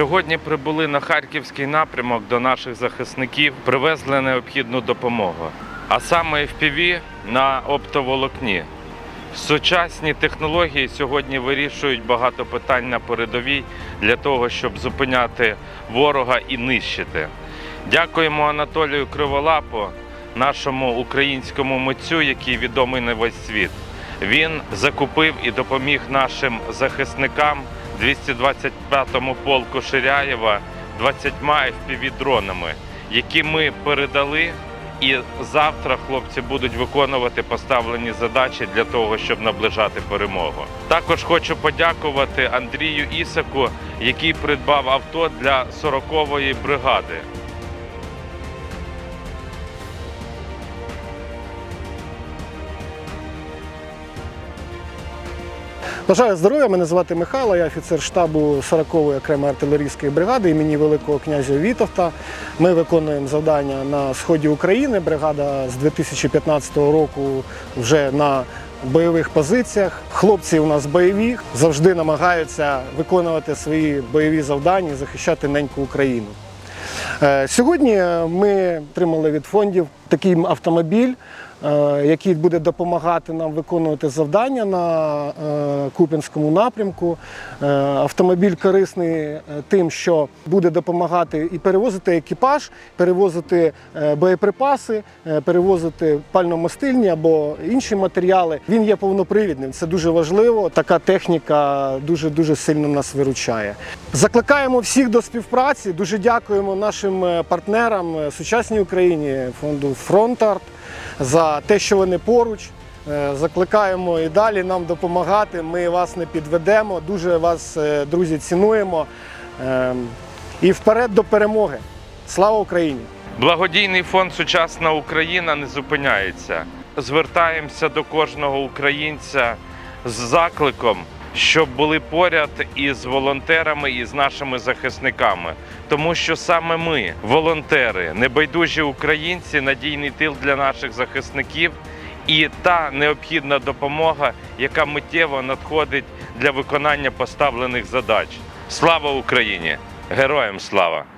Сьогодні прибули на харківський напрямок до наших захисників, привезли необхідну допомогу. А саме FPV на оптоволокні. Сучасні технології сьогодні вирішують багато питань на передовій для того, щоб зупиняти ворога і нищити. Дякуємо Анатолію Криволапу, нашому українському митцю, який відомий на весь світ. Він закупив і допоміг нашим захисникам 225-му полку Ширяєва 20 FPV-дронами, які ми передали. І завтра хлопці будуть виконувати поставлені задачі для того, щоб наближати перемогу. Також хочу подякувати Андрію Ісаку, який придбав авто для 40-ї бригади. Бажаю здоров'я, мене звати Михайло, я офіцер штабу 40-ї окремої артилерійської бригади імені Великого князя Вітовта. Ми виконуємо завдання на сході України. Бригада з 2015 року вже на бойових позиціях. Хлопці у нас бойові, завжди намагаються виконувати свої бойові завдання, захищати неньку Україну. Е, Сьогодні ми отримали від фондів такий автомобіль, е, який буде допомагати нам виконувати завдання на е, Куп'янському напрямку. Е, Автомобіль корисний е, тим, що буде допомагати і перевозити екіпаж, перевозити е, боєприпаси, е, перевозити пальномастильні або інші матеріали. Він є повнопривідним. Це дуже важливо. Така техніка дуже дуже сильно нас виручає. Закликаємо всіх до співпраці. Дуже дякуємо нашим е, партнерам е, сучасній Україні, фонду Фронтарт за те, що вони поруч. Е, Закликаємо і далі нам допомагати. Ми вас не підведемо. Дуже вас, е, друзі, цінуємо. Ем, І вперед до перемоги. Слава Україні! Благодійний фонд Сучасна Україна не зупиняється. Звертаємося до кожного українця з закликом, щоб були поряд із волонтерами і з нашими захисниками. Тому що саме ми, волонтери, небайдужі українці, надійний тил для наших захисників і та необхідна допомога, яка миттєво надходить для виконання поставлених задач. Слава Україні! Героям слава!